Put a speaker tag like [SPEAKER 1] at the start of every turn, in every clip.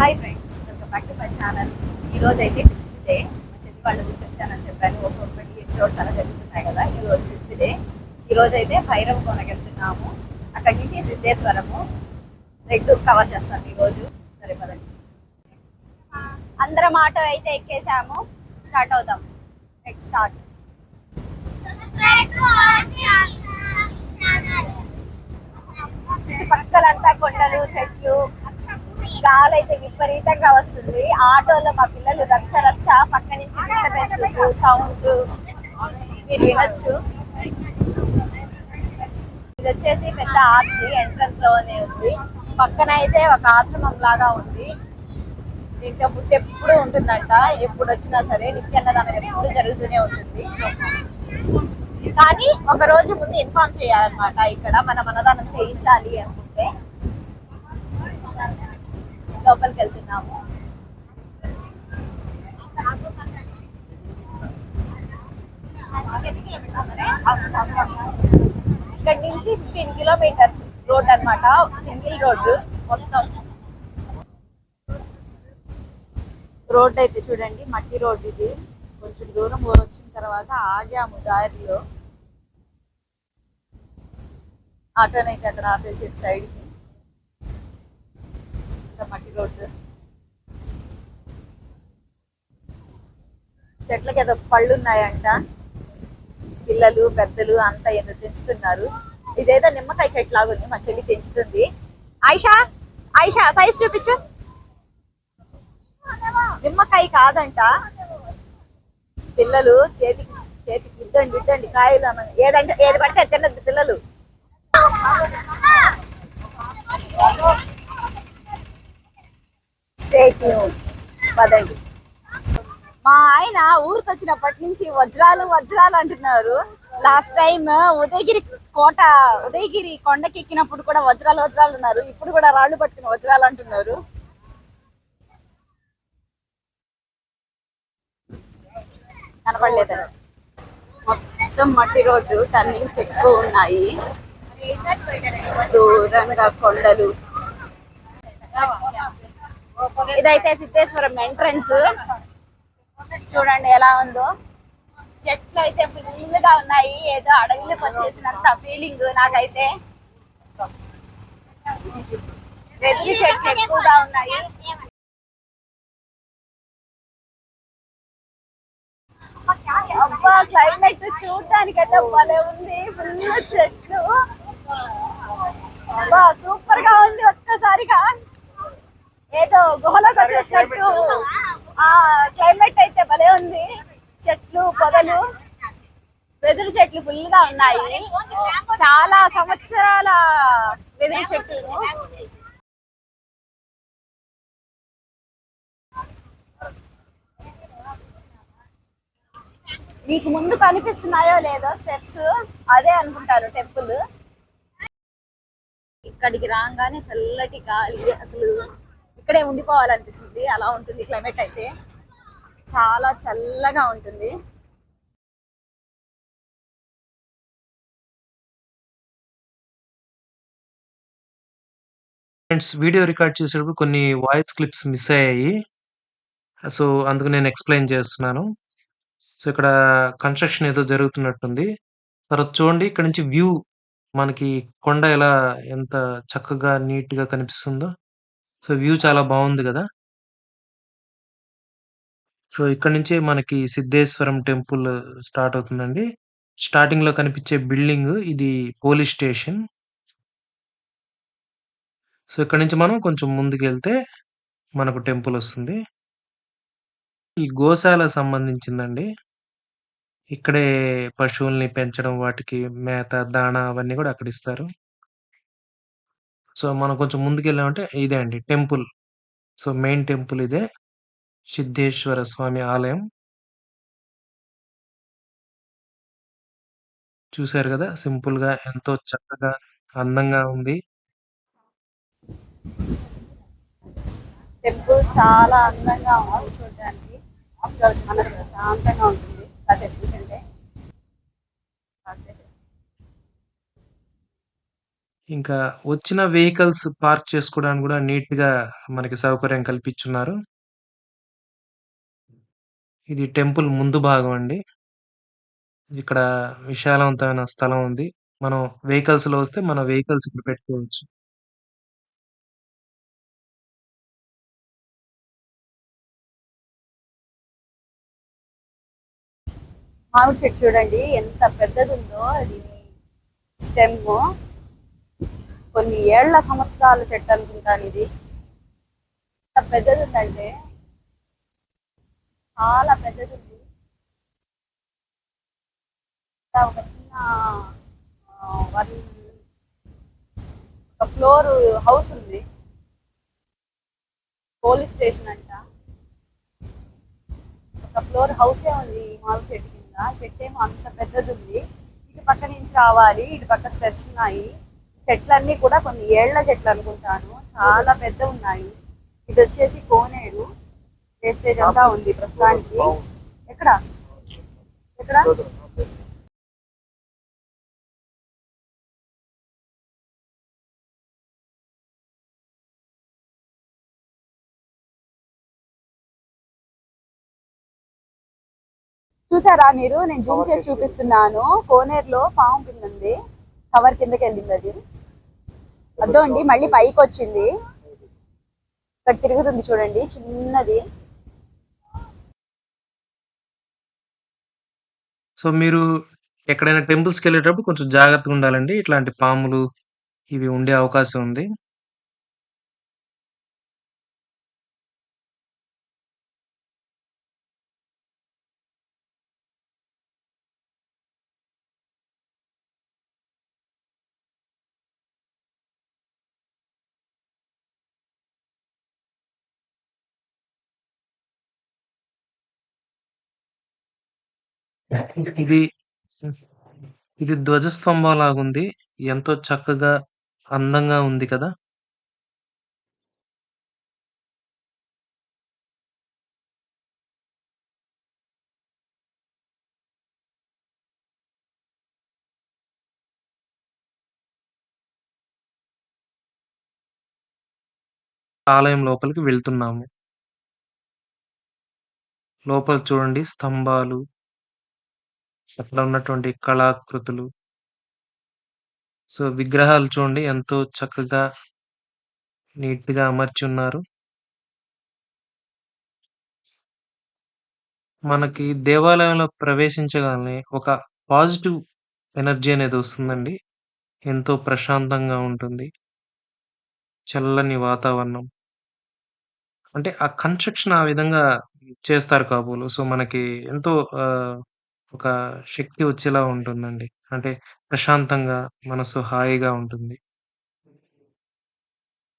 [SPEAKER 1] Hi friends welcome back to my channel ఈ రోజు అయితే ఫిఫ్త్ డే మా చెల్లి వాళ్ళ ఊరికి వచ్చానని చెప్పాను. ఒక్కొక్కటి ఎపిసోడ్స్ అలా జరుగుతున్నాయి కదా ఈ రోజు ఫిఫ్త్ డే ఈ రోజు అయితే భైరవ కోనకి వెళ్తున్నాము. అక్కడి నుంచి సిద్ధేశ్వరము రెండు కవర్ చేస్తాను ఈ రోజు. సరే పదండి. అందరం ఆటో అయితే ఎక్కేసాము. స్టార్ట్ అవుదాం. నెక్స్ట్ స్టార్ట్ చుట్టుపక్కలంతా కొండలు చెట్లు గాలి అయితే విపరీతంగా వస్తుంది. ఆటోలో మా పిల్లలు రచ్చ రచ్చ పక్క నుంచి డిస్టర్బెన్సెస్ సౌండ్స్ మీరు వినొచ్చు. ఇది వచ్చేసి పెద్ద ఆర్చి ఎంట్రన్స్లోనే ఉంది. పక్కన అయితే ఒక ఆశ్రమం లాగా ఉంది. దీంట్లో ఫుడ్ ఎప్పుడు ఉంటుందంట. ఎప్పుడు వచ్చినా సరే నిత్యాన్నదానం ఎప్పుడు జరుగుతూనే ఉంటుంది. కానీ ఒక రోజు ముందు ఇన్ఫార్మ్ చేయాలన్నమాట. ఇక్కడ మనం అన్నదానం చేయించాలి అనుకుంటే. లోపలికి వెళ్తున్నాము ఇక్కడ నుంచి ఫిఫ్టీన్ కిలోమీటర్స్ రోడ్ అన్నమాట. సింగిల్ రోడ్డు మొత్తం. రోడ్ అయితే చూడండి మట్టి రోడ్ ఇది. కొంచెం దూరం వచ్చిన తర్వాత ఆగాము దారిలో. ఆటోనైతే అక్కడ ఆపేసి సైడ్కి మట్టి రోడ్డు. చెట్లకి ఏదో పళ్ళు ఉన్నాయంట పిల్లలు పెద్దలు అంతా ఏదో పెంచుతున్నారు? ఇదేదో నిమ్మకాయ చెట్టు లాగుంది మా చెల్లి పెంచుతుంది. ఆయిషా ఆయిషా సైజ్ చూపించు. నిమ్మకాయ కాదంట. పిల్లలు చేతికి చేతికి ఇద్దండి ఇద్దండి కాయలు అన్న- ఏదంటే ఏది పడితే తినద్దు పిల్లలు. స్టేట్ పదండి మా ఆయన ఊరికి వచ్చినప్పటి నుంచి వజ్రాలు వజ్రాలు అంటున్నారు. లాస్ట్ టైం ఉదయగిరి కోట ఉదయగిరి కొండకి ఎక్కినప్పుడు కూడా వజ్రాలు వజ్రాలు ఉన్నారు ఇప్పుడు కూడా రాళ్ళు పట్టుకుని వజ్రాలు అంటున్నారు. కనపడలేదండి. మొత్తం మట్టి రోడ్డు టర్నింగ్స్ ఎక్కువ ఉన్నాయి. దూరంగా కొండలు. ఇదైతే సిద్ధేశ్వరం ఎంట్రన్స్. చూడండి ఎలా ఉందో. చెట్లు అయితే ఫుల్గా ఉన్నాయి. ఏదో అడవిలోకి వచ్చేసినంత ఫీలింగ్ నాకైతే. వెదురు చెట్లు ఎక్కువగా ఉన్నాయి. అబ్బా క్లైమేట్ చూడడానికి అయితే భలే ఉంది. ఫుల్ చెట్లు. అబ్బా సూపర్గా ఉంది ఒక్కసారిగా. ఏదో గుహలోకి వచ్చేసినట్టు ఆ క్లైమేట్ అయితే భలే ఉంది. చెట్లు పొదలు వెదురు చెట్లు ఫుల్గా ఉన్నాయి. చాలా సంవత్సరాల వెదురు చెట్లు మీకు ముందు కనిపిస్తున్నాయో లేదో స్టెప్స్ అదే అనుకుంటారు టెంపుల్. ఇక్కడికి రాగానే చల్లటి గాలి అసలు ఇక్కడే ఉండిపోవాలనిపిస్తుంది అలా ఉంటుంది క్లైమేట్ అయితే చాలా చల్లగా ఉంటుంది
[SPEAKER 2] ఫ్రెండ్స్ వీడియో రికార్డ్ చేసేటప్పుడు కొన్ని వాయిస్ క్లిప్స్ మిస్ అయ్యాయి. సో, అందుకు నేను ఎక్స్‌ప్లెయిన్ చేస్తున్నాను. సో, ఇక్కడ కన్‌స్ట్రక్షన్ ఏదో జరుగుతున్నట్టుంది. తర్వాత చూడండి ఇక్కడ నుంచి వ్యూ మనకి కొండ ఎలా ఎంత చక్కగా నీట్‌గా కనిపిస్తుందో. సో, వ్యూ చాలా బాగుంది కదా సో, ఇక్కడ నుంచే మనకి సిద్ధేశ్వరం టెంపుల్ స్టార్ట్ అవుతుందండి. స్టార్టింగ్‌లో కనిపించే బిల్డింగ్ ఇది పోలీస్ స్టేషన్. సో, ఇక్కడ నుంచి మనం కొంచెం ముందుకెళ్తే మనకు టెంపుల్ వస్తుంది. ఈ గోశాల సంబంధించిందండి. ఇక్కడే పశువుల్ని పెంచడం, వాటికి మేత, దాణా అవన్నీ కూడా అక్కడ ఇస్తారు. సో, మనం కొంచెం ముందుకెళ్ళామంటే ఇదే అండి టెంపుల్. సో, మెయిన్ టెంపుల్ ఇదే. సిద్ధేశ్వర స్వామి ఆలయం. చూశారు కదా సింపుల్‌గా ఎంతో చక్కగా, అందంగా ఉంది.
[SPEAKER 1] టెంపుల్ చాలా అందంగా ఉంది చూడడానికి మనసు శాంతంగా ఉంటుంది కాసేపు కూర్చుంటే
[SPEAKER 2] ఇంకా వచ్చిన వెహికల్స్ పార్క్ చేసుకోవడానికి కూడా నీట్గా మనకి సౌకర్యం కల్పించున్నారు. ఇది టెంపుల్ ముందు భాగం అండి. ఇక్కడ విశాలవంతమైన స్థలం ఉంది. మనం వెహికల్స్లో వస్తే మన వెహికల్స్ ఇక్కడ పెట్టుకోవచ్చు.
[SPEAKER 1] మామిడి చెట్టు చూడండి ఎంత పెద్దదుందో దీని స్టెమ్ కొన్ని ఏళ్ళ సంవత్సరాల చెట్టు అనుకుంటాను ఇది ఎంత పెద్దది ఉందంటే చాలా పెద్దది ఉంది ఒక చిన్న వన్ ఒక ఫ్లోర్ హౌస్ ఉంది. పోలీస్ స్టేషన్ అంట. ఒక ఫ్లోర్ హౌసే ఉంది మాల్ మామిడి చెట్టు కింద. చెట్టు ఏమో అంత పెద్దది ఉంది ఇటు పక్క నుంచి రావాలి ఇటు పక్క స్టెప్స్ ఉన్నాయి. చెట్లన్నీ కూడా కొన్ని ఏళ్ళ చెట్లు అనుకుంటాను. చాలా పెద్ద ఉన్నాయి. ఇది వచ్చేసి కోనేరు. వేస్టేజ్ అంతా ఉంది ప్రస్తుతానికి. ఎక్కడ? ఎక్కడ? చూసారా మీరు? నేను జూమ్ చేసి చూపిస్తున్నాను. కోనేరులో పాము కింద ఉంది కవర్ కిందకి వెళ్ళింది అది. అద్దో అండి మళ్ళీ పైకి వచ్చింది ఇక్కడ తిరుగుతుంది చూడండి చిన్నది
[SPEAKER 2] సో మీరు ఎక్కడైనా టెంపుల్స్‌కెళ్ళేటప్పుడు కొంచెం జాగ్రత్తగా ఉండాలండి. ఇట్లాంటి పాములు ఇవి ఉండే అవకాశం ఉంది. ఇది ఇది ధ్వజస్తంభంలాగుంది. ఎంతో చక్కగా, అందంగా ఉంది కదా! ఆలయం లోపలికి వెళ్తున్నాము. లోపల చూడండి స్తంభాలు అక్కడ ఉన్నటువంటి కళాకృతులు. సో, విగ్రహాలు చూడండి ఎంతో చక్కగా నీట్‌గా అమర్చున్నారు. మనకి దేవాలయంలో ప్రవేశించగానే ఒక పాజిటివ్ ఎనర్జీ అనేది వస్తుందండి. ఎంతో ప్రశాంతంగా ఉంటుంది. చల్లని వాతావరణం. అంటే ఆ కన్‌స్ట్రక్షన్ ఆ విధంగా చేస్తారు కాబోలు. సో, మనకి ఎంతో ఒక శక్తి వచ్చేలా ఉంటుందండి. అంటే ప్రశాంతంగా మనసు హాయిగా ఉంటుంది.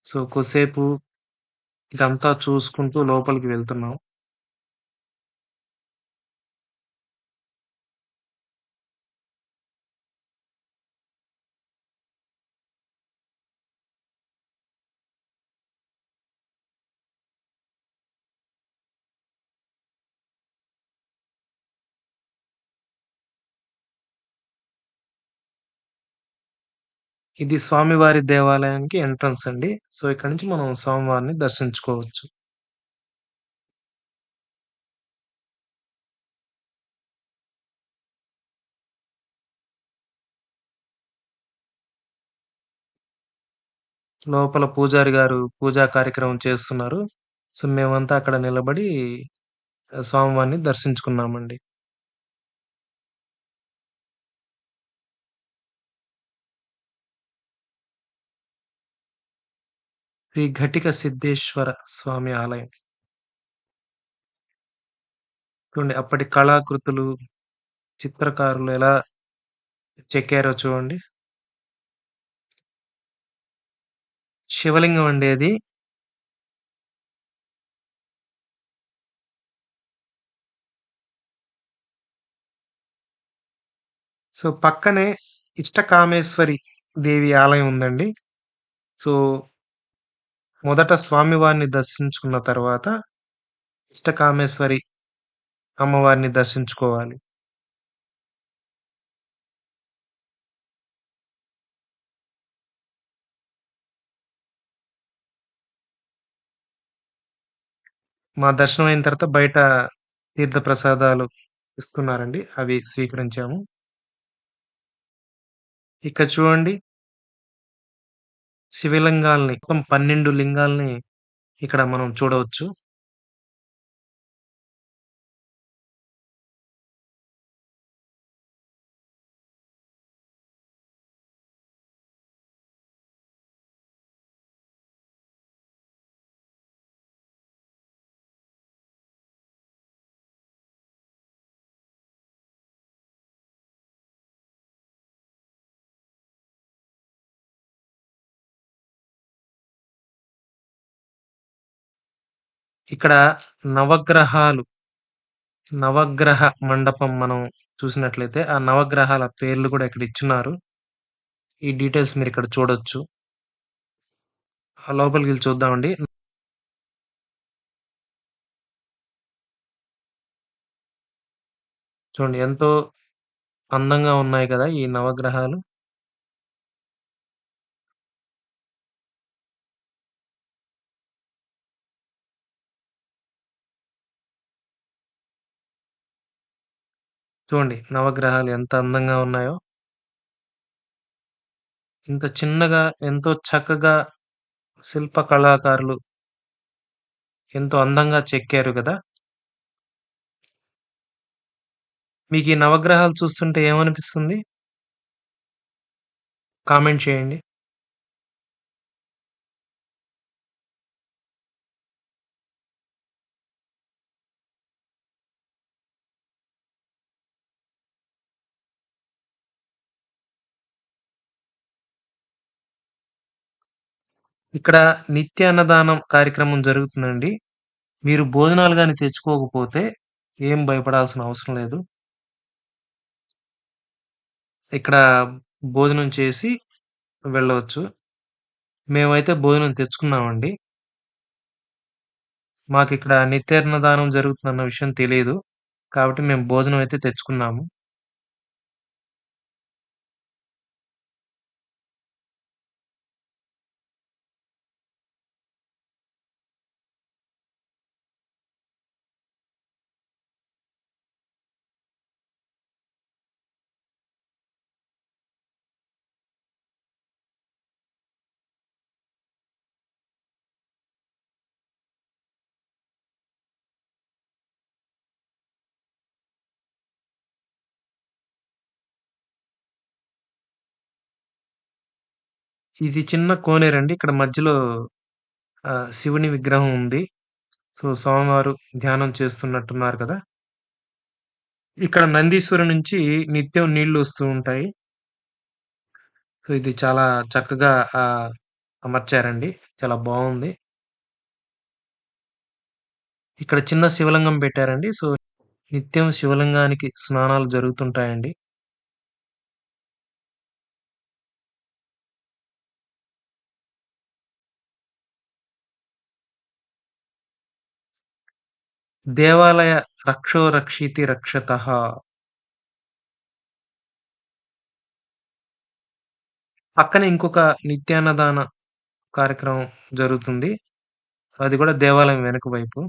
[SPEAKER 2] సో, కొద్దిసేపు ఇదంతా చూసుకుంటూ లోపలికి వెళ్తున్నాం. ఇది స్వామివారి దేవాలయానికి ఎంట్రన్స్ అండి. సో, ఇక్కడ నుంచి మనం స్వామివారిని దర్శించుకోవచ్చు. లోపల పూజారి గారు పూజా కార్యక్రమం చేస్తున్నారు. సో, మేమంతా అక్కడ నిలబడి స్వామివారిని దర్శించుకున్నామండి. శ్రీ ఘటిక సిద్ధేశ్వర స్వామి ఆలయం. చూడండి అప్పటి కళాకృతులు, చిత్రకారులు ఎలా చెక్కారో చూడండి. శివలింగం అండి అది. సో, పక్కనే ఇష్టకామేశ్వరి దేవి ఆలయం ఉందండి. సో మొదట స్వామివారిని దర్శించుకున్న తర్వాత ఇష్టకామేశ్వరి అమ్మవారిని దర్శించుకోవాలి. మా దర్శనం అయిన తర్వాత బయట తీర్థ ప్రసాదాలు ఇస్తున్నారండి అవి స్వీకరించాము. ఇక్కడ చూడండి శివలింగాల్ని మొత్తం 12 లింగాల్ని ఇక్కడ మనం చూడవచ్చు. ఇక్కడ నవగ్రహాలు నవగ్రహ మండపం మనం చూసినట్లయితే, ఆ నవగ్రహాల పేర్లు కూడా ఇక్కడ ఇచ్చున్నారు. ఈ డీటెయిల్స్ మీరు ఇక్కడ చూడొచ్చు. ఆ లోపలికెళ్ళి చూద్దామండి. చూడండి ఎంతో అందంగా ఉన్నాయి కదా! ఈ నవగ్రహాలు. చూడండి నవగ్రహాలు ఎంత అందంగా ఉన్నాయో. ఇంత చిన్నగా ఎంతో చక్కగా శిల్ప కళాకారులు ఎంతో అందంగా చెక్కారు గదా! మీకీ నవగ్రహాలు చూస్తుంటే ఏమనిపిస్తుంది? కామెంట్ చేయండి. ఇక్కడ నిత్య అన్నదానం కార్యక్రమం జరుగుతుందండి. మీరు భోజనాలు కానీ తెచ్చుకోకపోతే ఏం భయపడాల్సిన అవసరం లేదు. ఇక్కడ భోజనం చేసి వెళ్ళవచ్చు. మేమైతే భోజనం తెచ్చుకున్నామండి. మాకు ఇక్కడ నిత్య నిత్యాన్నదానం జరుగుతుందన్న విషయం తెలియదు కాబట్టి మేము భోజనం అయితే తెచ్చుకున్నాము. ఇది చిన్న కోనేరండి. ఇక్కడ మధ్యలో ఆహ్, శివుని విగ్రహం ఉంది. సో, స్వామివారు ధ్యానం చేస్తున్నట్టున్నారు కదా! ఇక్కడ నందీశ్వరం నుంచి నిత్యం నీళ్ళు వస్తూ ఉంటాయి. సో, ఇది చాలా చక్కగా ఆహ్, అమర్చారండి. చాలా బావుంది. ఇక్కడ చిన్న శివలింగం పెట్టారండి. సో, నిత్యం శివలింగానికి స్నానాలు జరుగుతుంటాయండి. దేవాలయ రక్షో రక్షితి రక్షతః. పక్కనే ఇంకొక నిత్యాన్నదాన కార్యక్రమం జరుగుతుంది. అది కూడా దేవాలయం వెనక వైపు.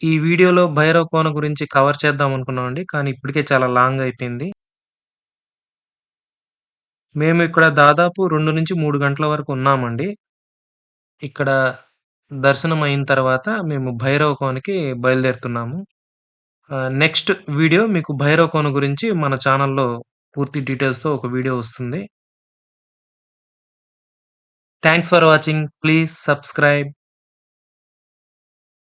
[SPEAKER 2] ఈ వీడియోలో భైరవ కోన గురించి కవర్ చేద్దాం అనుకున్నామండి. కానీ ఇప్పటికే చాలా లాంగ్ అయిపోయింది. మేము ఇక్కడ దాదాపు 2-3 గంటల వరకు ఉన్నామండి. ఇక్కడ దర్శనం అయిన తర్వాత మేము భైరవ కోనకి బయలుదేరుతున్నాము. ఆహ్, నెక్స్ట్ వీడియో మీకు భైరవ కోన గురించి మన ఛానెల్‌లో పూర్తి డీటెయిల్స్‌తో ఒక వీడియో వస్తుంది. Thanks for watching. Please subscribe.